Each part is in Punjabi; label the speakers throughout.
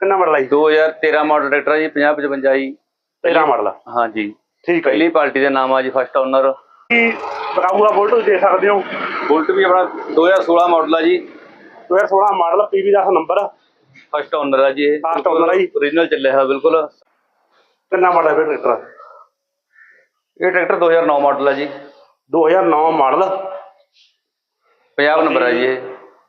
Speaker 1: ਕਿੰਨਾ ਮਾਡਲ ਹੈ ਜੀ?
Speaker 2: 2013 ਮਾਡਲ ਟਰੈਕਟਰ ਹੈ ਜੀ 50 55 ਜੀ।
Speaker 1: 13 ਮਾਡਲ
Speaker 2: ਹਾਂਜੀ।
Speaker 1: ਠੀਕ ਹੈ
Speaker 2: ਪਹਿਲੀ ਪਾਰਟੀ ਦੇ ਨਾਮ ਆ ਜੀ ਫਸਟ ਓਨਰ
Speaker 1: ਕੀ ਬਕਾਊਗਾ ਬੋਲਟ ਦੇਖ ਸਕਦੇ ਹੋ?
Speaker 2: ਬੁਲਟ ਵੀ ਆਪਣਾ 2016 ਮਾਡਲ ਆ ਜੀ।
Speaker 1: 2016 model PV 10 number.
Speaker 2: First owner ਆ ਜੀ ਇਹ।
Speaker 1: First owner ਆ ਜੀ।
Speaker 2: ਓਰੀਜਨਲ ਚੱਲਿਆ ਹੋਇਆ ਬਿਲਕੁਲ।
Speaker 1: ਕਿੰਨਾ ਮਾਡਲ ਹੈ ਟਰੈਕਟਰ?
Speaker 2: ਇਹ ਟਰੈਕਟਰ 2009 ਮਾਡਲ ਆ ਜੀ।
Speaker 1: 2009 ਮਾਡਲ।
Speaker 2: 50 ਨੰਬਰ ਆ ਜੀ ਇਹ।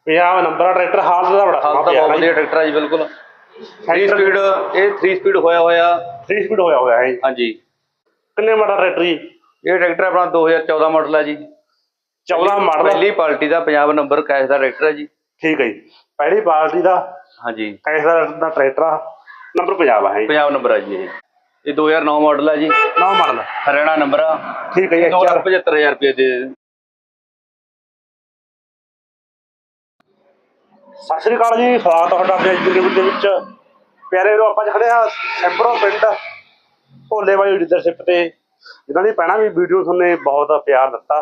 Speaker 1: 50 ਨੰਬਰ ਟਰੈਕਟਰ ਹਾਲਤ ਦਾ ਬੜਾ
Speaker 2: ਹਾਲ
Speaker 1: ਸਮਾਂ
Speaker 2: ਤਾਂ
Speaker 1: ਪਿਆ
Speaker 2: ਬਹੁਤ ਵਧੀਆ ਟਰੈਕਟਰ ਆ ਜੀ ਬਿਲਕੁਲ। 3 ਸਪੀਡ ਇਹ 3 ਸਪੀਡ ਹੋਇਆ ਹੋਇਆ।
Speaker 1: 3 ਸਪੀਡ ਹੋਇਆ ਹੋਇਆ ਹੈ ਜੀ।
Speaker 2: ਹਾਂਜੀ।
Speaker 1: ਕਿੰਨੇ ਮਾਡਲ ਟਰੈਕਟਰ ਜੀ?
Speaker 2: ਇਹ ਟਰੈਕਟਰ ਆਪਣਾ 2014 ਮਾਡਲ ਆ ਜੀ।
Speaker 1: 14 ਮਾਡਲ
Speaker 2: ਪਹਿਲੀ ਪਾਰਟੀ ਦਾ 50 ਨੰਬਰ ਕੈਸ਼ ਦਾ ਟਰੈਕਟਰ ਆ ਜੀ।
Speaker 1: ਠੀਕ ਹੈ ਜੀ। ਪਹਿਲੀ ਪਾਰਟੀ ਦਾ
Speaker 2: ਹਾਂਜੀ।
Speaker 1: ਕੈਸ ਦਾ ਟਰੈਕਟਰ ਆ। ਨੰਬਰ 50 ਹੈ ਜੀ।
Speaker 2: 50 ਨੰਬਰ ਆ ਜੀ ਇਹ। ਇਹ 2009 ਮਾਡਲ ਆ ਜੀ।
Speaker 1: 9 ਮਾਡਲ
Speaker 2: ਹਰਿਆਣਾ ਨੰਬਰ ਆ।
Speaker 1: ਠੀਕ ਹੈ ਜੀ
Speaker 2: ਦੋ ਲੱਖ
Speaker 1: ਚਾਰ-
Speaker 2: 75000 ਰੁਪਏ ਦੇ
Speaker 1: ਸਤਿ ਸ੍ਰੀ ਅਕਾਲ ਜੀ, ਸਵਾਗਤ ਹੈ ਤੁਹਾਡਾ ਆਪਣੇ ਅੱਜ ਦੇ ਵਿੱਚ। ਪਿਆਰੇ ਵੀਰੋ, ਆਪਾਂ ਅੱਜ ਖੜੇ ਆ ਸੈਂਬਰੋ ਪਿੰਡ ਭੋਲੇ ਵਾਲੀ ਲੀਡਰਸ਼ਿਪ ਤੇ, ਜਿਨ੍ਹਾਂ ਨੇ ਪਹਿਲਾਂ ਵੀ ਵੀਡੀਓ ਤੁਹਾਨੂੰ ਬਹੁਤ ਪਿਆਰ ਦਿੱਤਾ।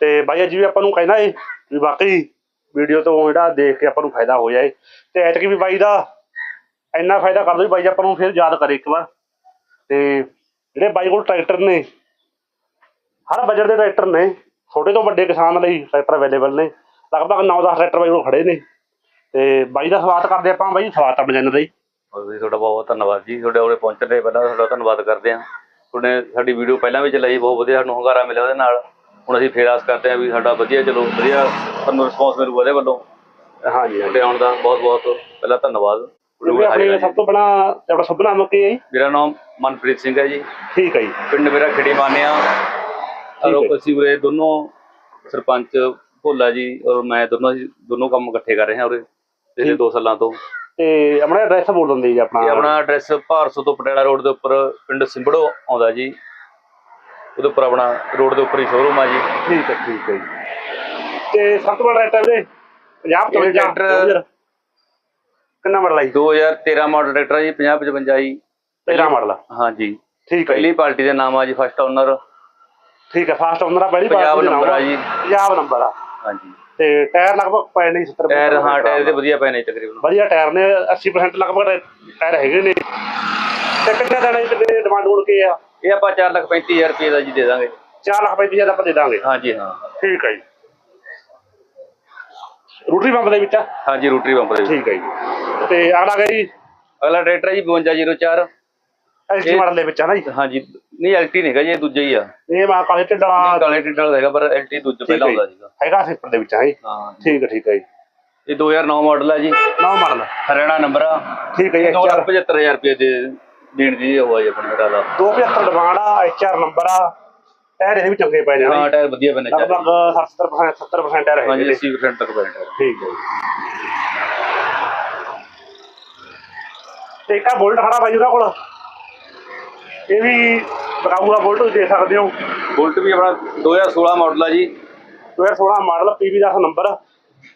Speaker 1: ਤੇ ਬਾਈ, ਅੱਜ ਵੀ ਆਪਾਂ ਨੂੰ ਕਹਿੰਦਾ ਏ ਵੀ ਵਾਕਈ ਵੀਡੀਓ ਤੋਂ ਜਿਹੜਾ ਦੇਖ ਕੇ ਆਪਾਂ ਨੂੰ ਫਾਇਦਾ ਹੋ ਜਾਏ। ਤੇ ਐਤਕੀ ਵੀ ਬਾਈ ਦਾ ਇੰਨਾ ਫਾਇਦਾ ਕਰ ਦੋ ਵੀ ਬਾਈ, ਆਪਾਂ ਨੂੰ ਫਿਰ ਯਾਦ ਕਰੇ ਇੱਕ ਵਾਰ। ਤੇ ਜਿਹੜੇ ਬਾਈ ਕੋਲ ਟਰੈਕਟਰ ਨੇ, ਹਰ ਬਜਟ ਦੇ ਟਰੈਕਟਰ ਨੇ, ਛੋਟੇ ਤੋਂ ਵੱਡੇ ਕਿਸਾਨ ਲਈ ਟਰੈਕਟਰ ਅਵੇਲੇਬਲ ਨੇ। ਲਗਭਗ 9-10 ਟਰੈਕਟਰ ਬਾਈ ਕੋਲ ਖੜੇ ਨੇ। ਤੇ ਬਾਈ ਦਾ ਸਵਾਗਤ ਕਰਦੇ ਆਪਾਂ ਬਾਈ ਸਵਾਗਤ ਆ ਬਜਨ ਦਾ ਜੀ।
Speaker 2: ਤੁਹਾਡਾ ਬਹੁਤ ਬਹੁਤ ਧੰਨਵਾਦ ਜੀ। ਤੁਹਾਡੇ ਉਰੇ ਪਹੁੰਚਣ ਦੇ ਪਹਿਲਾਂ ਤੁਹਾਡਾ ਧੰਨਵਾਦ ਕਰਦੇ ਹਾਂ। ਤੁਹਾਡੇ ਸਾਡੀ ਵੀਡੀਓ ਪਹਿਲਾਂ ਵੀ ਚਲਾਈ ਬਹੁਤ ਵਧੀਆ ਸਾਨੂੰ ਹੰਗਾਰਾ ਮਿਲਿਆ ਉਹਦੇ ਨਾਲ। ਹੁਣ ਅਸੀਂ ਫੇਰ ਆਸ ਕਰਦੇ ਹਾਂ ਵੀ ਸਾਡਾ ਵਧੀਆ ਚਲੋ ਵਧੀਆ ਤੁਹਾਨੂੰ ਰਿਸਪੌਂਸ ਮਿਲੂਗਾ ਉਹਦੇ ਵੱਲੋਂ।
Speaker 1: ਹਾਂਜੀ
Speaker 2: ਤੁਹਾਡੇ ਆਉਣ ਦਾ ਬਹੁਤ ਬਹੁਤ ਪਹਿਲਾਂ ਧੰਨਵਾਦ।
Speaker 1: ਆਪਣੇ ਸਭ ਤੋਂ ਬੜਾ ਆਪਣਾ ਸ਼ੁਭ ਨਾਮ ਕੀ ਹੈ ਜੀ?
Speaker 2: ਮੇਰਾ ਨਾਮ ਮਨਪ੍ਰੀਤ ਸਿੰਘ ਹੈ ਜੀ।
Speaker 1: ਠੀਕ ਹੈ ਜੀ।
Speaker 2: ਪਿੰਡ ਮੇਰਾ ਖੇੜੀ ਮਾਨਿਆ। ਔਰ। ਅਸੀਂ ਉਰੇ ਦੋਨੋਂ ਸਰਪੰਚ ਭੋਲਾ ਜੀ ਔਰ ਮੈਂ ਦੋਨੋਂ ਅਸੀਂ ਦੋਨੋਂ ਕੰਮ ਇਕੱਠੇ ਕਰ ਰਹੇ ਹਾਂ ਉਰੇ ਪਿਛਲੇ 2 ਸਾਲਾਂ ਤੋਂ।
Speaker 1: ਤੇ ਆਪਣਾ ਐਡਰੈਸ ਬੋਲ ਦਿੰਦੇ ਜੀ ਆਪਣਾ।
Speaker 2: ਇਹ ਆਪਣਾ ਐਡਰੈਸ ਭਾਰਸੋ ਤੋਂ ਪਟਿਆਲਾ ਰੋਡ ਦੇ ਉੱਪਰ ਪਿੰਡ ਸਿੰਬੜੋ ਆਉਂਦਾ ਜੀ। ਉਹਦੇ ਉੱਪਰ ਆਪਣਾ ਰੋਡ ਦੇ ਉੱਪਰ ਹੀ ਸ਼ੋਰੂਮ ਆ ਜੀ।
Speaker 1: ਠੀਕ ਹੈ ਠੀਕ ਹੈ ਜੀ। ਤੇ ਸਭ ਤੋਂ ਬੜਾ ਟਰੈਕਟਰ ਵੀਰੇ 50 ਤੋਂ
Speaker 2: ਟਰੈਕਟਰ-
Speaker 1: ਕਿੰਨਾ ਮਾਡਲ ਹੈ ਜੀ?
Speaker 2: 2013 ਮਾਡਲ ਟਰੈਕਟਰ ਆ ਜੀ 50 55 ਜੀ।
Speaker 1: 13 ਮਾਡਲ ਆ।
Speaker 2: ਹਾਂਜੀ
Speaker 1: ਠੀਕ ਹੈ ਜੀ।
Speaker 2: ਪਹਿਲੀ ਪਾਰਟੀ ਦੇ ਨਾਮ ਆ ਜੀ ਫਸਟ ਓਨਰ
Speaker 1: ਠੀਕ ਹੈ ਫਾਸਟ ਓਨਰ ਆ ਪਹਿਲੀ
Speaker 2: ਪੰਜਾਬ
Speaker 1: party ਦਾ
Speaker 2: number ਆ
Speaker 1: ਨਾਮ
Speaker 2: ਜੀ।
Speaker 1: ਪੰਜਾਬ ਨੰਬਰ ਆ।
Speaker 2: ਹਾਂਜੀ।
Speaker 1: ਤੇ ਟਾਇਰ ਲਗਭਗ ਪਏ ਨੇ 70
Speaker 2: ਟਾਇਰ ਹਾਂ ਟਾਇਰ ਦੇ ਵਧੀਆ ਨੇ ਤਕਰੀਬਨ।
Speaker 1: ਵਧੀਆ ਟਾਇਰ ਨੇ 80% ਲਗਭਗ ਟਾਇਰ ਹੈਗੇ ਨੇ। ਤੇ ਕਿੰਨੇ ਦੇਣੇ ਕਿੰਨੇ ਡਿਮਾਂਡ ਹੋਣ ਕੀ ਆ?
Speaker 2: ਇਹ ਆਪਾਂ 435000 ਰੁਪਏ ਦਾ ਜੀ ਦੇ ਦਾਂਗੇ।
Speaker 1: 4 ਲੱਖ ਪੈਂਤੀ ਹਜ਼ਾਰ ਆਪਾਂ ਦੇ ਦਾਂਗੇ।
Speaker 2: ਹਾਂਜੀ ਹਾਂ।
Speaker 1: ਠੀਕ ਹੈ ਜੀ। ਰੋਟਰੀ ਪੰਪ ਦੇ ਵਿੱਚ ਆ?
Speaker 2: ਹਾਂਜੀ ਰੋਟਰੀ ਬੰਪਰ ਦੇ ਵਿੱਚ।
Speaker 1: ਠੀਕ ਹੈ ਜੀ। ਤੇ ਅਗਲਾ ਗਿਆ ਜੀ?
Speaker 2: ਅਗਲਾ ਟਰੈਕਟਰ ਹੈ ਜੀ 5204
Speaker 1: ਐਸਟੀ ਮਾਡਲ ਦੇ ਵਿੱਚ ਆ ਨਾ ਜੀ।
Speaker 2: ਹਾਂਜੀ ਨਹੀਂ ਐਲਟੀ ਨਹੀਂ ਹੈਗਾ ਜੀ ਇਹ ਦੂਜਾ ਹੀ ਆ।
Speaker 1: ਇਹ ਮਾ ਕਾਲੇ ਢਿੱਡ ਵਾਲਾ
Speaker 2: ਕਾਲੇ ਟਿੱਡਲ ਦਾ ਹੈਗਾ ਪਰ ਐਲਟੀ ਦੂਜਾ ਪਹਿਲਾਂ ਹੁੰਦਾ ਸੀਗਾ।
Speaker 1: ਹੈਗਾ ਸਿੰਪਲ ਦੇ ਵਿੱਚ ਆ ਜੀ?
Speaker 2: ਹਾਂ
Speaker 1: ਠੀਕ ਹੈ ਠੀਕ ਹੈ ਜੀ।
Speaker 2: ਇਹ 2009 ਮਾਡਲ ਹੈ ਜੀ।
Speaker 1: ਨੌ ਮਾਡਲ
Speaker 2: ਹਰਿਆਣਾ ਨੰਬਰ ਆ।
Speaker 1: ਠੀਕ ਹੈ ਜੀ
Speaker 2: ਦੋ ਲੱਖ
Speaker 1: HR
Speaker 2: 75000 ਰੁਪਏ ਦੇ ਦੇਣ ਦੀ ਹੋਆ ਜੀ ਆਪਣੇ ਦਾ।
Speaker 1: 275 ਡਿਮਾਂਡ ਆ HR ਨੰਬਰ ਆ। ਟਾਇਰ ਇਹਦੇ ਵੀ ਚੰਗੇ ਪਏ ਨੇ ਨਾ
Speaker 2: ਹਾਂ। ਟਾਇਰ ਵਧੀਆ ਬਣੇ ਚਾਹੀਦੇ
Speaker 1: ਲਗਭਗ 70% 70% ਟਾਇਰ ਹੈਗੇ
Speaker 2: ਹਾਂਜੀ
Speaker 1: ਨੇ
Speaker 2: 80% ਤੱਕ ਬਣੇ ਟਾਇਰ
Speaker 1: ਠੀਕ ਹੈ ਇੱਕ ਆ ਬੁਲਟ ਖੜਾ ਬਾਈ ਉਹਦਾ ਕੋਲ। ਇਹ ਵੀ ਬੁਲਟ ਤੁਸੀਂ ਦੇਖ ਸਕਦੇ ਹੋ।
Speaker 2: ਬੁਲਟ ਵੀ ਆਪਣਾ 2016 ਮਾਡਲ ਆ ਜੀ।
Speaker 1: 2016 model PV 10 number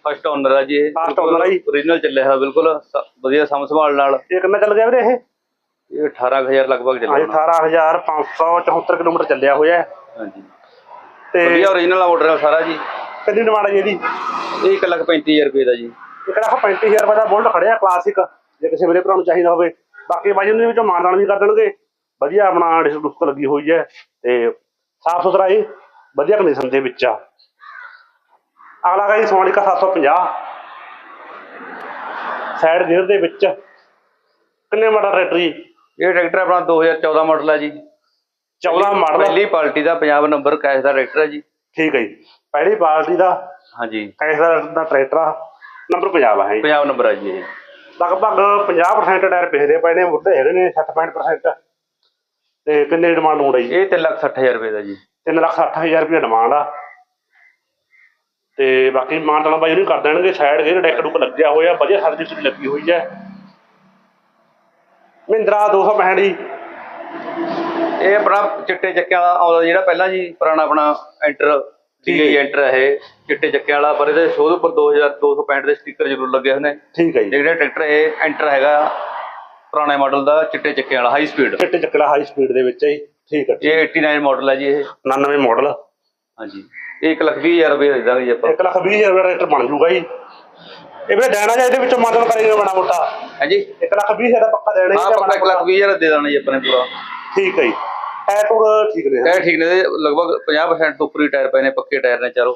Speaker 2: first owner ਆ ਜੀ ਇਹ।
Speaker 1: First owner ਆ ਜੀ।
Speaker 2: ਓਰੀਜਨਲ ਚੱਲਿਆ ਹੋਇਆ ਬਿਲਕੁਲ ਸ- ਵਧੀਆ ਸਮ ਸੰਭਾਲ ਨਾਲ।
Speaker 1: ਇਹ ਕਿੰਨਾ ਚੱਲ ਗਿਆ ਵੀਰੇ ਇਹ?
Speaker 2: ਇਹ 18000 ਲਗਭਗ
Speaker 1: ਹਾਂਜੀ
Speaker 2: ਚੱਲਿਆ ਹੋਣਾ।
Speaker 1: 18574 ਕਿਲੋਮੀਟਰ ਚੱਲਿਆ ਹੋਇਆ ਹੈ।
Speaker 2: ਹਾਂਜੀ।
Speaker 1: ਤੇ
Speaker 2: ਵਧੀਆ ਓਰੀਜਨਲ ਆਰਡਰ ਹੈ ਸਾਰਾ ਜੀ।
Speaker 1: ਕਿੰਨੀ ਡਿਮਾਂਡ ਹੈ ਜੀ ਇਹਦੀ?
Speaker 2: ਇਹ 135000 ਰੁਪਏ ਦਾ ਜੀ।
Speaker 1: ਇੱਕ ਲੱਖ 35000 ਰੁਪਏ ਦਾ ਬੁਲਟ ਖੜਿਆ ਕਲਾਸਿਕ ਜੇ ਕਿਸੇ ਮੇਰੇ ਭਰਾ ਨੂੰ ਚਾਹੀਦਾ ਹੋਵੇ। ਬਾਕੀ ਬਾਈ ਉਹਦੇ ਵਿੱਚੋਂ ਮਾਨਦਾਨ ਵੀ ਕਰ ਦੇਣਗੇ। ਵਧੀਆ ਆਪਣਾ ਡਿਸਕ ਲੱਗੀ ਹੋਈ ਹੈ ਤੇ ਸਾਫ਼ ਸੁਥਰਾ ਇਹ ਵਧੀਆ ਕੰਡੀਸ਼ਨ ਦੇ ਵਿੱਚ ਆ। ਅਗਲਾ ਗਾ ਜੀ ਸੋਨਾਲੀਕਾ 750 ਸਾਈਡ ਗੇਅਰ ਦੇ ਵਿੱਚ ਕਿੰਨੇ ਮਾਡਲ ਟਰੈਕਟਰ ਜੀ?
Speaker 2: ਇਹ ਟਰੈਕਟਰ ਆਪਣਾ 2014 ਮਾਡਲ ਹੈ ਜੀ।
Speaker 1: 14 ਮਾਡਲ?
Speaker 2: ਪਹਿਲੀ ਪਾਰਟੀ ਦਾ 50 ਨੰਬਰ ਕੈਸ਼ ਦਾ ਟਰੈਕਟਰ ਹੈ ਜੀ।
Speaker 1: ਠੀਕ ਹੈ ਜੀ। ਪਹਿਲੀ ਪਾਰਟੀ ਦਾ
Speaker 2: ਹਾਂਜੀ।
Speaker 1: ਕੈਸ਼ ਦਾ ਟਰੈਕਟਰ ਆ। ਨੰਬਰ 50 ਆ ਇਹ।
Speaker 2: 50 ਨੰਬਰ ਹੈ ਜੀ ਇਹ।
Speaker 1: ਲਗਭਗ 50% ਟਾਇਰ ਪਿਛਲੇ ਪਏ ਨੇ ਮੁੱਢੇ ਹੈਗੇ ਨੇ 60% ਤੇ ਕਿੰਨੇ ਡਿਮਾਂਡ ਹੋ ਰਹੀ
Speaker 2: ਇਹ 360000 ਰੁਪਏ ਦਾ ਜੀ।
Speaker 1: 3 ਲੱਖ 60000 ਰੁਪਏ ਡਿਮਾਂਡ ਆ। ਤੇ ਬਾਕੀ ਮਾਨਤਾਨਾ ਬਾਈ ਉਹਨੂੰ ਕਰ ਦੇਣਗੇ ਸਾਈਡ ਗੇਅਰ ਡੈਕ ਡੁੱਕ ਲੱਗਿਆ ਹੋਇਆ ਵਧੀਆ ਸਰਵਿਸ ਵੀ ਲੱਗੀ ਹੋਈ ਹੈ। ਮਹਿੰਦਰਾ 265 ਜੀ।
Speaker 2: ਇਹ ਆਪਣਾ ਚਿੱਟੇ ਚੱਕਿਆਂ ਵਾਲਾ ਆਉਂਦਾ ਜਿਹੜਾ ਪਹਿਲਾਂ ਜੀ ਪੁਰਾਣਾ ਆਪਣਾ ਐਂਟਰ। ਡੀਆਈ ਐਂਟਰ ਹੈ ਇਹ ਚਿੱਟੇ ਚੱਕਿਆਂ ਵਾਲਾ ਪਰ ਇਹਦੇ ਸ਼ੋਅ ਦੇ ਉੱਪਰ 2265 ਦੇ ਸਟicker ਜ਼ਰੂਰ ਲੱਗੇ ਹੋਏ ਨੇ।
Speaker 1: ਠੀਕ ਹੈ ਜੀ।
Speaker 2: ਜਿਹੜਾ ਟਰੈਕਟਰ ਇਹ ਐਂਟਰ ਹੈਗਾ ਪੁਰਾਣੇ ਮਾਡਲ ਦਾ ਚਿੱਟੇ ਚੱਕਿਆਂ ਵਾਲਾ ਹਾਈ ਸਪੀਡ
Speaker 1: ਚਿੱਟੇ ਚੱਕਲਾ ਹਾਈ ਸਪੀਡ ਦੇ ਵਿੱਚ ਹੈ ਜੀ ਠੀਕ ਹੈ ਜੀ।
Speaker 2: ਇਹ 89 ਮਾਡਲ ਹੈ ਜੀ ਇਹ।
Speaker 1: 99 ਮਾਡਲ
Speaker 2: ਹਾਂਜੀ। ਇਹ 1 ਲੱਖ ਵੀਹ ਹਜ਼ਾਰ ਰੁਪਏ ਦੇ ਦਾਂਗੇ ਜੀ ਆਪਾਂ।
Speaker 1: 1 ਲੱਖ 20 ਹਜ਼ਾਰ ਰੁਪਏ ਟਰੈਕਟਰ ਬਣ ਜੂਗਾ ਜੀ। ਇਹ ਵੀਰੇ ਦੇਣਾ ਜਾਂ ਇਹਦੇ ਵਿੱਚੋਂ ਮਾਡਲ ਕਰੇਗਾ ਬੜਾ ਮੋਟਾ?
Speaker 2: ਹਾਂਜੀ।
Speaker 1: 1 ਲੱਖ 20 ਹਜ਼ਾਰ ਦਾ ਪੱਕਾ ਦੇਣਾ ਹੀ
Speaker 2: ਹਾਂ
Speaker 1: ਜਾਂ
Speaker 2: ਪੱਕਾ
Speaker 1: ਮਾੜਾ
Speaker 2: 1 ਲੱਖ 20 ਹਜ਼ਾਰ ਦੇ ਦੇਣਾ ਜੀ ਆਪਣੇ ਪੂਰਾ।
Speaker 1: ਠੀਕ ਹੈ ਜੀ। ਟਾਇਰ ਟੂਰ ਠੀਕ ਨੇ।
Speaker 2: ਟਾਇਰ ਠੀਕ ਨੇ ਇਹਦੇ ਲਗਭਗ 50% ਤੋਂ ਉੱਪਰ ਹੀ ਟਾਇਰ ਪਏ ਨੇ ਪੱਕੇ ਟਾਇਰ ਨੇ ਚਾਰੋਂ।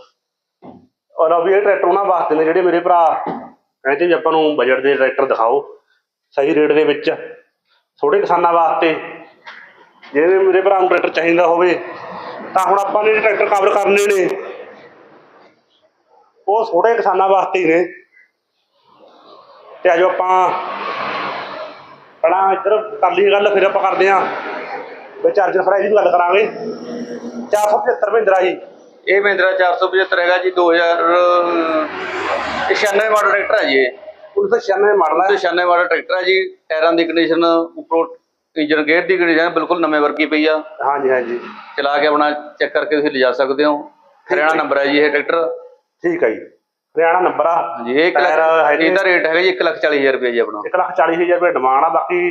Speaker 1: ਔਰ ਅਭੀ ਇਹ ਟਰੈਕਟਰ ਉਹਨਾਂ ਵਾਸਤੇ ਨੇ ਜਿਹੜੇ ਮੇਰੇ ਭਰਾ ਕਹਿੰਦੇ ਵੀ ਆਪਾਂ ਨੂੰ ਬਜਟ ਦੇ ਟਰੈਕਟਰ ਦਿਖਾਓ। ਸਹੀ ਰੇਟ ਦੇ ਵਿੱਚ ਥੋੜੇ ਕਿਸਾਨਾਂ ਵਾਸਤੇ ਜੇ ਮੇਰੇ ਭਰਾ ਨੂੰ ਟਰੈਕਟਰ ਚਾਹੀਦਾ ਹੋਵੇ, ਤਾਂ ਹੁਣ ਆਪਾਂ ਨੇ ਜਿਹੜੇ ਟਰੈਕਟਰ ਕਵਰ ਕਰਨੇ ਨੇ। ਉਹ ਥੋੜੇ ਕਿਸਾਨਾਂ ਵਾਸਤੇ ਹੀ ਨੇ। ਤੇ ਆਜੋ ਆਪਾਂ ਪਹਿਲਾਂ ਇੱਧਰ ਕਰ ਲਈ ਗੱਲ, ਫਿਰ ਆਪਾਂ ਕਰਦੇ ਆਂ ਵਿੱਚ ਅਰਜਨ ਫਰਾਈ ਦੀ ਵੀ ਗੱਲ ਕਰਾਂਗੇ। 475 ਮਹਿੰਦਰਾ ਜੀ।
Speaker 2: ਇਹ ਮਹਿੰਦਰਾ 475 ਹੈਗਾ ਜੀ 2096 ਮਾਡਲ ਟਰੈਕਟਰ ਹੈ ਜੀ ਇਹ।
Speaker 1: 1996 ਮਾਡਲ ਹੈ
Speaker 2: 96 ਮਾਡਲ ਟਰੈਕਟਰ ਹੈ ਜੀ ਟਾਇਰਾਂ ਦੀ ਕੰਡੀਸ਼ਨ ਉੱਪਰੋਂ ਇੰਜਨ ਗੇਅਰ ਦੀ ਕੰਡੀਸ਼ਨ ਬਿਲਕੁਲ ਨਵੇਂ ਵਰਗੀ ਪਈ ਆ।
Speaker 1: ਹਾਂਜੀ ਹਾਂਜੀ।
Speaker 2: ਚਲਾ ਕੇ ਆਪਣਾ ਚੈੱਕ ਕਰਕੇ ਤੁਸੀਂ ਲਿਜਾ ਸਕਦੇ ਹੋ। ਹਰਿਆਣਾ ਨੰਬਰ ਹੈ ਜੀ ਇਹ ਟਰੈਕਟਰ।
Speaker 1: ਠੀਕ ਹੈ ਜੀ। ਹਰਿਆਣਾ ਨੰਬਰ ਆ।
Speaker 2: ਜੀ ਇਹ ਇੱਕ
Speaker 1: ਟਾਇਰ
Speaker 2: ਲੱਖ
Speaker 1: ਹੈਗੇ
Speaker 2: ਇਹਦਾ ਰੇਟ ਹੈਗਾ ਜੀ 1 ਲੱਖ 40 ਹਜ਼ਾਰ ਰੁਪਏ ਜੀ ਆਪਣਾ।
Speaker 1: 1 ਲੱਖ 40 ਹਜ਼ਾਰ ਰੁਪਏ ਡਿਮਾਂਡ ਆ ਬਾਕੀ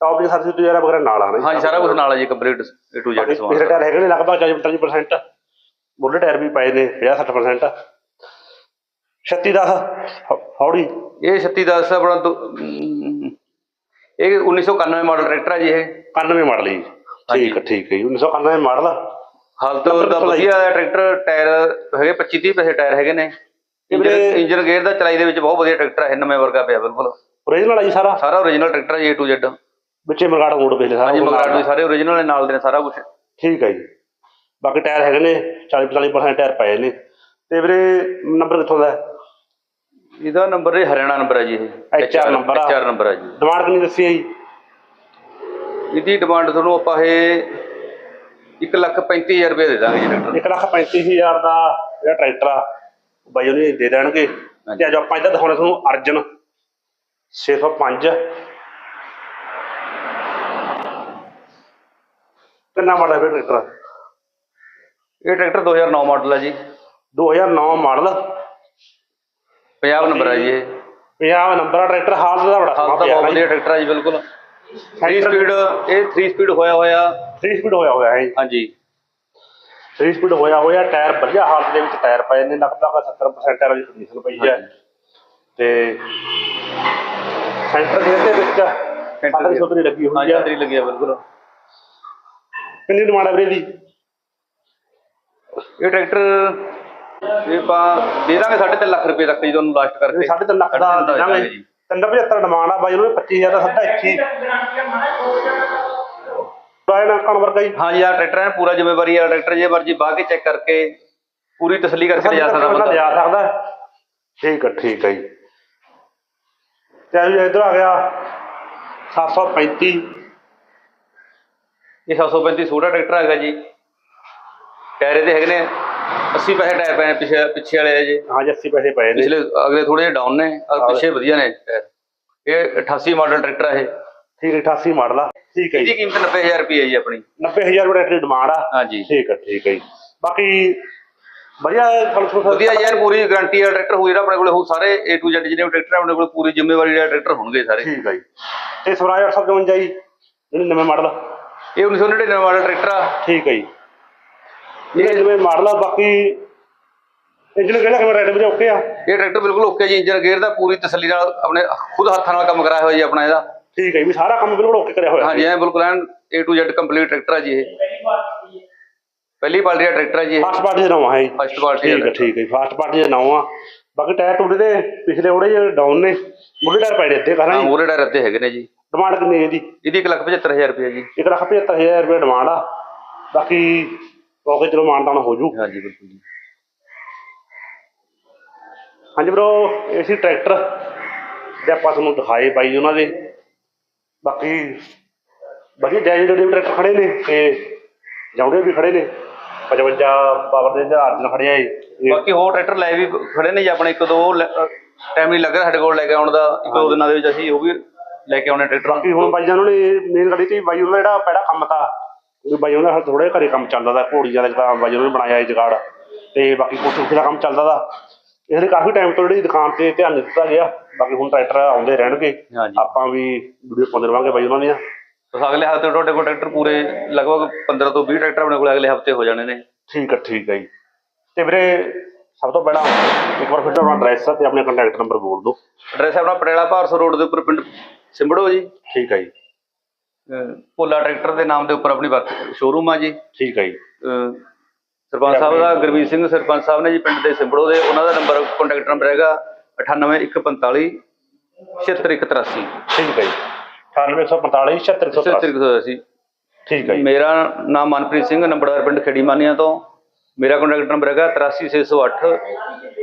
Speaker 1: ਟੌਪ ਦੀ ਸਰਵਿਸ ਵਗੈਰਾ ਵਗੈਰਾ ਨਾਲ ਆਣਾ
Speaker 2: ਹਾਂਜੀ ਸਾਰਾ ਕੁਝ ਨਾਲ ਹੈ ਜੀ ਕੰਪਲੀਟ A to Z
Speaker 1: ਪਿਛਲੇ
Speaker 2: ਸਮਾਨ
Speaker 1: ਟਾਇਰ ਹੈਗੇ ਨੇ ਲਗਭਗ 40-45% ਬੁੱਲੇ ਟਾਇਰ ਵੀ ਪਏ ਨੇ 50-60% 36 10 ਹੌੜੀ
Speaker 2: ਇਹ 36 10 ਆਪਣਾ ਦੋ- ਅਮ, ਇਹ 1991 ਮਾਡਲ ਟਰੈਕਟਰ ਹੈ ਜੀ ਇਹ।
Speaker 1: 91 ਮਾਡਲ ਜੀ। ਠੀਕ ਹੈ ਠੀਕ ਹੈ ਜੀ 1991 ਮਾਡਲ
Speaker 2: ਹਾਲਤ ਦਾ ਵਧੀਆ ਹੈ ਟਰੈਕਟਰ ਟਾਇਰ ਹੈਗੇ 25 30 ਪੈਸੇ ਟਾਇਰ ਹੈਗੇ ਨੇ। ਇੰਜਨ
Speaker 1: ਵੀਰੇ-
Speaker 2: ਇੰਜਨ ਗੇਅਰ ਦਾ ਚਲਾਈ ਦੇ ਵਿੱਚ ਬਹੁਤ ਵਧੀਆ ਟਰੈਕਟਰ ਹੈ ਨਵੇਂ ਵਰਗਾ ਪਿਆ ਬਿਲਕੁਲ।
Speaker 1: ਓਰੀਜਨਲ ਆ ਜੀ ਸਾਰਾ।
Speaker 2: ਸਾਰਾ ਓਰੀਜਨਲ ਟਰੈਕਟਰ ਹੈ A to Z
Speaker 1: ਵਿੱਚੇ ਮਰਗਾੜ ਮੋੜ ਪਿਛਲੇ ਸਾਰਾ।
Speaker 2: ਹਾਂਜੀ ਮਗਰਾਟ ਵੀ ਸਾਰੇ ਓਰੀਜਨਲ ਨੇ ਨਾਲ ਦੇ ਨੇ ਸਾਰਾ ਕੁਝ
Speaker 1: ਠੀਕ ਹੈ ਜੀ। ਬਾਕੀ ਟਾਇਰ ਹੈਗੇ ਨੇ 40-45% ਟਾਇਰ ਪਏ ਨੇ। ਤੇ ਵੀਰੇ ਨੰਬਰ ਕਿੱਥੋਂ ਦਾ ਹੈ?
Speaker 2: ਇਹਦਾ ਨੰਬਰ ਇਹ ਹਰਿਆਣਾ ਨੰਬਰ ਹੈ ਜੀ ਇਹ।
Speaker 1: HR ਨੰਬਰ ਆ।
Speaker 2: HR ਨੰਬਰ ਹੈ ਜੀ।
Speaker 1: ਡਿਮਾਂਡ ਕਿੰਨੀ ਦੱਸੀ ਹੈ ਜੀ?
Speaker 2: ਇਹਦੀ ਡਿਮਾਂਡ ਤੁਹਾਨੂੰ ਆਪਾਂ ਇਹ 1 ਲੱਖ 35000 ਰੁਪਏ ਦੇ ਦਾਂਗੇ ਜੀ
Speaker 1: ਲੱਖ ਪੈਂਤੀ ਹਜ਼ਾਰ ਦਾ ਜਿਹੜਾ ਟਰੈਕਟਰ ਆ ਉਹ ਬਾਈ ਉਹਨੇ ਦੇ ਦੇਣਗੇ। ਤੇ ਅੱਜ ਆਪਾਂ ਇੱਧਰ ਦਿਖਾਉਣਾ ਤੁਹਾਨੂੰ ਅਰਜਨ। 605 ਕਿੰਨਾ ਮਾਡਲ ਹੈ ਇਹ ਟਰੈਕਟਰ
Speaker 2: ਇਹ ਟਰੈਕਟਰ 2009 ਮਾਡਲ ਹੈ ਜੀ।
Speaker 1: 2009 ਮਾਡਲ
Speaker 2: ਪੰਜਾਬ ਨੰਬਰ ਹੈ ਜੀ ਇਹ।
Speaker 1: ਪੰਜਾਬ ਨੰਬਰ ਆ ਟਰੈਕਟਰ ਹਾਲਤ ਦਾ ਬੜਾ
Speaker 2: ਹਾਲ
Speaker 1: ਸਮਾਂ
Speaker 2: ਤਾਂ
Speaker 1: ਪਿਆ
Speaker 2: ਬਹੁਤ
Speaker 1: ਹੈ
Speaker 2: ਵਧੀਆ ਟਰੈਕਟਰ ਹੈ ਜੀ ਬਿਲਕੁਲ। 3 ਸਪੀਡ ਇਹ 3 ਸਪੀਡ ਹੋਇਆ ਹੋਇਆ।
Speaker 1: 3 ਸਪੀਡ ਹੋਇਆ ਹੋਇਆ ਹੈ
Speaker 2: ਹਾਂਜੀ।
Speaker 1: 3 ਸਪੀਡ ਹੋਇਆ ਹੋਇਆ ਟਾਇਰ ਵਧੀਆ ਹਾਲਤ ਦੇ ਵਿੱਚ ਟਾਇਰ ਪਏ ਨੇ ਲਗਭਗ 70% ਟਾਇਰਾਂ ਦੀ ਕੰਡੀਸ਼ਨ ਪਈ ਹੈ। ਤੇ ਸੈਂਟਰ ਗੇਅਰ ਦੇ ਵਿੱਚ ਸਾਡੀ ਸੁਧਰੀ ਲੱਗੀ ਹੋਈ ਹੈ।
Speaker 2: ਅੰਦਰ ਹੀ ਲੱਗਿਆ ਬਿਲਕੁਲ।
Speaker 1: ਕਿੰਨੀ ਡਿਮਾਂਡ ਹੈ ਵੀਰੇ ਦੀ
Speaker 2: ਇਹ ਟਰੈਕਟਰ ਇਹ ਆਪਾਂ ਦੇ ਦਾਂਗੇ 3.5 ਲੱਖ ਰੁਪਏ ਤੱਕ ਜੀ ਤੁਹਾਨੂੰ ਲਾਸਟ ਕਰਕੇ।
Speaker 1: ਸਾਢੇ ਤਿੰਨ ਲੱਖ ਦਾ ਦੇਵਾਂਗੇ
Speaker 2: ਜੀ।
Speaker 1: ਡਿਮਾਂਡ ਆ ਬਾਈ ਉਹਨੇ 25000 ਦਾ ਸਿੱਧਾ ਇੱਥੇ ਬਾਈ ਨਾ ਕਨਵਰ ਕਈ
Speaker 2: ਹਾਂਜੀ ਆ ਟਰੈਕਟਰ ਹੈ ਪੂਰਾ ਜ਼ਿੰਮੇਵਾਰੀ ਆ ਟਰੈਕਟਰ ਜੇ ਮਰਜ਼ੀ ਬਾਹ ਕੇ ਚੈੱਕ ਕਰਕੇ ਪੂਰੀ ਤਸੱਲੀ ਕਰਕੇ ਲਿਜਾ ਸਕਦਾ ਬੰਦਾ।
Speaker 1: ਲਿਆ ਸਕਦਾ। ਠੀਕ ਹੈ ਠੀਕ ਹੈ ਜੀ। ਤੇ ਜੀ ਇਧਰ ਆ ਗਿਆ। 735
Speaker 2: ਇਹ 735 ਛੋਟਾ ਟਰੈਕਟਰ ਹੈਗਾ ਜੀ। ਟਾਇਰ ਇਹਦੇ ਹੈਗੇ ਨੇ। 80 ਪੈਸੇ ਟਾਇਰ ਪਏ ਨੇ ਪਿੱਛੇ ਪਿੱਛੇ ਵਾਲੇ ਜੀ
Speaker 1: ਹਾਂ ਜੀ 80 ਪੈਸੇ ਪਏ ਨੇ।
Speaker 2: ਪਿਛਲੇ ਅਗਲੇ ਥੋੜੇ ਜਿਹੇ ਡਾਊਨ ਨੇ ਔਰ ਪਿੱਛੇ ਵਧੀਆ ਨੇ ਟਾਇਰ। ਇਹ 88 ਮਾਡਲ ਟਰੈਕਟਰ ਹੈ ਇਹ।
Speaker 1: ਠੀਕ ਹੈ 88 ਮਾਡਲ ਆ। ਠੀਕ ਹੈ
Speaker 2: ਇਹਦੀ
Speaker 1: ਜੀ।
Speaker 2: ਕੀਮਤ 90000 ਰੁਪਏ ਹੈ ਜੀ ਆਪਣੀ।
Speaker 1: 90000 ਰੁਪਏ ਦੀ ਡਿਮਾਂਡ ਆ।
Speaker 2: ਹਾਂਜੀ
Speaker 1: ਠੀਕ ਹੈ ਠੀਕ ਹੈ ਜੀ। ਬਾਕੀ ਵਧੀਆ
Speaker 2: ਵਧੀਆ ਯਾਰ ਪੂਰੀ ਗਾਰੰਟੀ ਵਾਲਾ ਟਰੈਕਟਰ ਹੋਊ ਜਿਹੜਾ ਆਪਣੇ ਕੋਲੇ ਹੋਊ ਸਾਰੇ A to Z ਜਿਹਨੇ ਵੀ ਟਰੈਕਟਰ ਆਪਣੇ ਕੋਲ ਪੂਰੀ ਜ਼ਿੰਮੇਵਾਰੀ ਵਾਲੇ ਟਰੈਕਟਰ ਹੋਣਗੇ ਸਾਰੇ।
Speaker 1: ਠੀਕ ਹੈ ਜੀ। ਤੇ ਸਵਰਾਜ 855 ਜੀ ਜਿਹੜੀ ਨਵੇਂ ਮਾਡਲ
Speaker 2: ਇਹ 1999 ਮਾਡਲ ਟਰੈਕਟਰ ਆ।
Speaker 1: ਠੀਕ ਹੈ ਜੀ। ਇਹ ਜਿਵੇਂ ਮਾਡਲ ਆ ਬਾਕੀ ਇੰਜਨ ਕਿਹੜਾ ਕਿਵੇਂ ਰੈਡ ਵਿੱਚ ਓਕੇ ਆ?
Speaker 2: ਇਹ ਟਰੈਕਟਰ ਬਿਲਕੁਲ ਓਕੇ ਜੀ ਇੰਜਨ ਗੇਅਰ ਦਾ ਪੂਰੀ ਤਸੱਲੀ ਨਾਲ ਆਪਣੇ ਖੁਦ ਹੱਥਾਂ ਨਾਲ ਕੰਮ ਕਰਾਇਆ ਹੋਇਆ ਜੀ ਆਪਣਾ ਇਹਦਾ।
Speaker 1: ਠੀਕ ਹੈ ਵੀ ਸਾਰਾ ਕੰਮ ਬਿਲਕੁਲ ਓਕੇ ਕਰਿਆ ਹੋਇਆ।
Speaker 2: ਹਾਂਜੀ ਐ ਬਿਲਕੁਲ ਐਨ A to Z complete tractor ਆ ਜੀ ਇਹ। ਪਹਿਲੀ ਪਾਰਟੀ ਦਾ ਟਰੈਕਟਰ ਆ ਜੀ ਇਹ।
Speaker 1: ਫਾਸਟ ਪਾਰਟੀ ਦਾ ਨਾਮ ਹੈ ਜੀ।
Speaker 2: ਫਸਟ ਪਾਰਟੀ
Speaker 1: ਠੀਕ ਹੈ ਠੀਕ ਹੈ ਫਾਸਟ ਪਾਰਟੀ ਦਾ ਨਾਮ ਆ ਬਾਕੀ ਟਾਇਰ ਟੂਡੇ ਦੇ ਪਿਛਲੇ ਉਹਦੇ ਜਿਹੇ ਡਾਊਨ ਨੇ। ਮੁੱਢੇ ਟਾਇਰ ਪਏ ਨੇ ਇੱਥੇ
Speaker 2: ਹਾਂ
Speaker 1: ਕਰਾਂ ਜੀ?
Speaker 2: ਮੂਰੇ ਟਾਇਰ ਅੱਧੇ ਹੈਗੇ ਨੇ ਜੀ।
Speaker 1: ਡਿਮਾਂਡ ਕਿੰਨੀ ਹੈ ਇਹਦੀ?
Speaker 2: ਇਹਦੀ 175000 ਰੁਪਏ ਜੀ।
Speaker 1: 1 ਲੱਖ 75000 ਰੁਪਏ ਡਿਮਾਂਡ ਆ। ਬਾਕੀ ਓਕੇ ਚਲੋ ਮਾਨਤਾਨ ਹੋ ਜੂ।
Speaker 2: ਹਾਂਜੀ ਬਿਲਕੁਲ ਜੀ।
Speaker 1: ਹਾਂਜੀ ਬ్రో ਏਸੀ ਟਰੈਕਟਰ ਦੇ ਆਪਾਂ ਤੁਹਾਨੂੰ ਦਿਖਾਏ ਬਾਈ ਉਹਨਾਂ ਦੇ। ਬਾਕੀ ਵਧੀਆ ਜਿਹੜੇ ਵੀ ਟਰੈਕਟਰ ਖੜੇ ਨੇ ਤੇ ਜਾਉਂਦੇ ਵੀ ਖੜੇ ਨੇ। 55 ਪਾਵਰ ਦੇ ਜਹਾਜ਼ ਨਾਲ ਖੜਿਆ ਏ। ਇਹ
Speaker 2: ਬਾਕੀ ਹੋਰ ਟਰੈਕਟਰ ਲੈ ਵੀ ਖੜੇ ਨੇ ਜੀ ਆਪਣੇ ਇੱਕ ਦੋ ਟਾਈਮ ਨਹੀਂ ਲੱਗ ਸਾਡੇ ਕੋਲ ਲੈ ਕੇ ਆਉਣ ਦਾ। ਇੱਕ ਦੋ ਦਿਨਾਂ ਦੇ ਵਿੱਚ ਅਸੀਂ ਉਹ ਵੀ ਲੈ ਕੇ ਆਉਣੇ ਟਰੈਕਟਰ
Speaker 1: ਬਾਕੀ ਹੁਣ ਬਾਈ ਜਾਨ ਨੇ ਮੇਨ ਇਹ ਤੇ ਬਾਈ ਉਹਨਾਂ ਦਾ ਜਿਹੜਾ ਪਹਿਲਾ ਕੰਮ ਤਾਂ। ਵੀ ਬਾਈ ਉਹਨਾਂ ਦਾ ਥੋੜੇ ਘਰੇ ਕੰਮ ਚੱਲਦਾ ਦਾ ਘੋੜੀਆਂ ਦਾ ਜਿੱਦਾਂ ਬਾਈ ਉਹਨਾਂ ਨੇ ਬਣਾਇਆ ਇਹ ਜਗਾੜ ਤੇ ਬਾਕੀ ਕੋਠੀ ਦਾ ਕੰਮ ਚੱਲਦਾ ਦਾ ਇਹਦੇ ਕਾਫੀ ਟਾਈਮ ਤੋਂ ਜਿਹੜੀ ਦੁਕਾਨ ਤੇ ਧਿਆਨ ਨਹੀਂ ਦਿੱਤਾ ਗਿਆ। ਬਾਕੀ ਹੁਣ ਟਰੈਕਟਰ ਆਉਂਦੇ ਰਹਿਣਗੇ।
Speaker 2: ਹਾਂਜੀ।
Speaker 1: ਆਪਾਂ ਵੀ ਵੀਡੀਓ ਪਾਉਂਦੇ ਰਵਾਂਗੇ ਬਾਈ ਉਹਨਾਂ ਦੀਆਂ।
Speaker 2: ਬਸ ਅਗਲੇ ਹਫ਼ਤੇ ਤੁਹਾਡੇ ਕੋਲ ਟਰੈਕਟਰ ਪੂਰੇ ਲਗਭਗ 15 ਤੋਂ 20 ਟਰੈਕਟਰ ਆਪਣੇ ਕੋਲ ਅਗਲੇ ਹਫ਼ਤੇ ਹੋ ਜਾਣੇ ਨੇ।
Speaker 1: ਠੀਕ ਹੈ ਠੀਕ ਹੈ ਜੀ। ਤੇ ਵੀਰੇ ਸਭ ਤੋਂ ਪਹਿਲਾਂ ਇੱਕ ਵਾਰ ਫਿਰ ਤੋਂ ਆਪਣਾ ਐਡਰੈਸ ਤੇ ਆਪਣੇ ਕੰਟੈਕਟ ਨੰਬਰ ਬੋਲ ਦਿਓ।
Speaker 2: ਐਡਰੈਸ ਆਪਣਾ ਪਟਿਆਲਾ ਭਾਰਸੋ ਰੋਡ ਦੇ ਉੱਪਰ ਪਿੰਡ ਸਿੰਬੜੋ ਜੀ।
Speaker 1: ਠੀਕ ਹੈ ਜੀ।
Speaker 2: ਭੋਲਾ ਟਰੈਕਟਰ ਦੇ ਨਾਮ ਦੇ ਉੱਪਰ ਆਪਣੀ ਸ਼ੋਰੂਮ ਆ ਜੀ।
Speaker 1: ਠੀਕ ਹੈ ਜੀ।
Speaker 2: ਸਰਪੰਚ ਸਾਹਿਬ ਦਾ ਗੁਰਵੀਰ ਸਿੰਘ ਸਰਪੰਚ ਸਾਹਿਬ ਨੇ ਜੀ ਪਿੰਡ ਦੇ ਸਿੰਬੜੋ ਦੇ ਉਹਨਾਂ ਦਾ ਨੰਬਰ ਕੰਟੈਕਟ ਨੰਬਰ ਹੈਗਾ 98145 76183
Speaker 1: ਠੀਕ ਹੈ ਜੀ। 9845 7683
Speaker 2: 76183
Speaker 1: ਠੀਕ ਹੈ ਜੀ।
Speaker 2: ਮੇਰਾ ਨਾਮ ਮਨਪ੍ਰੀਤ ਸਿੰਘ ਨੰਬਰਦਾਰ ਪਿੰਡ ਖੇੜੀ ਮਾਨੀਆਂ ਤੋਂ। ਮੇਰਾ ਕੰਟੈਕਟ ਨੰਬਰ ਹੈਗਾ 83608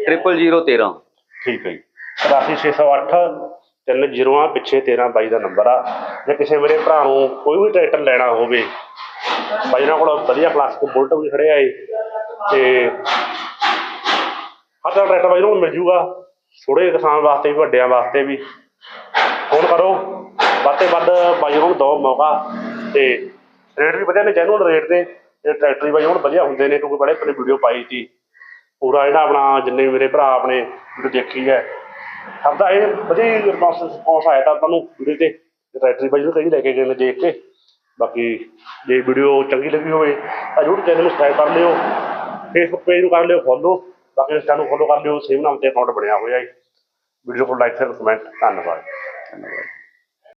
Speaker 2: 00013
Speaker 1: ਠੀਕ ਹੈ ਜੀ। 83608 ਤਿੰਨ ਜ਼ੀਰੋਆਂ ਪਿੱਛੇ 13 ਬਾਈ ਦਾ ਨੰਬਰ ਆ। ਜੇ ਕਿਸੇ ਮੇਰੇ ਭਰਾ ਨੂੰ ਕੋਈ ਵੀ ਟਰੈਕਟਰ ਲੈਣਾ ਹੋਵੇ, ਬਾਈ ਨਾਲ ਕੋਲ ਵਧੀਆ ਕਲਾਸਿਕ ਬੁਲਟ ਵੀ ਖੜੇ ਆਏ, ਤੇ ਹਰ ਟਰੈਕਟਰ ਬਾਈ ਨੂੰ ਮਿਲ ਜੂਗਾ ਥੋੜੇ ਕਿਸਾਨ ਵਾਸਤੇ ਵੀ, ਵੱਡਿਆਂ ਵਾਸਤੇ ਵੀ। ਫੋਨ ਕਰੋ, ਵੱਧ ਤੋਂ ਵੱਧ ਬਾਈ ਨੂੰ ਦੋ ਮੌਕਾ, ਤੇ ਰੇਟ ਵੀ ਵਧੀਆ ਨੇ ਜੈਨੂਅਲ ਰੇਟ ਦੇ, ਤੇ ਟਰੈਕਟਰ ਵੀ ਹੁਣ ਵਧੀਆ ਹੁੰਦੇ ਨੇ, ਕਿਉਂਕਿ ਬੜੇ ਆਪਣੇ ਵੀਡੀਓ ਪਾਈ ਸੀ। ਪੂਰਾ ਜਿਹੜਾ ਆਪਣਾ, ਜਿੰਨੇ ਵੀ ਮੇਰੇ ਭਰਾ ਆਪਣੇ ਦੇਖੀ ਹੈ ਸਾਡਾ ਇਹ ਵਧੀਆ ਰਿਸਪੌਂਸ ਰਿਸਪੌਂਸ ਆਇਆ ਤਾਂ ਆਪਾਂ ਨੂੰ ਵੀਡੀਓ ਤੇ ਟਰੈਕਟਰ ਬਾਈ ਨੂੰ ਕਈ ਲੈ ਕੇ ਗਏ ਨੇ ਦੇਖ ਕੇ। ਬਾਕੀ ਜੇ ਵੀਡੀਓ ਚੰਗੀ ਲੱਗੀ ਹੋਵੇ ਤਾਂ ਜ਼ਰੂਰ ਚੈਨਲ ਨੂੰ ਸਬਸਕ੍ਰਾਈਬ ਕਰ ਲਿਓ ਫੇਸਬੁੱਕ ਪੇਜ ਨੂੰ ਕਰ ਲਿਓ ਫੋਲੋ ਬਾਕੀ ਇੰਸਟਾ ਨੂੰ ਫੋਲੋ ਕਰ ਲਿਓ ਸੇਮ ਨਾਮ ਤੇ ਅਕਾਊਂਟ ਬਣਿਆ ਹੋਇਆ ਹੈ। ਵੀਡੀਓ ਨੂੰ ਲਾਈਕ ਸ਼ੇਅਰ ਕਮੈਂਟ ਧੰਨਵਾਦ।
Speaker 2: ਧੰਨਵਾਦ।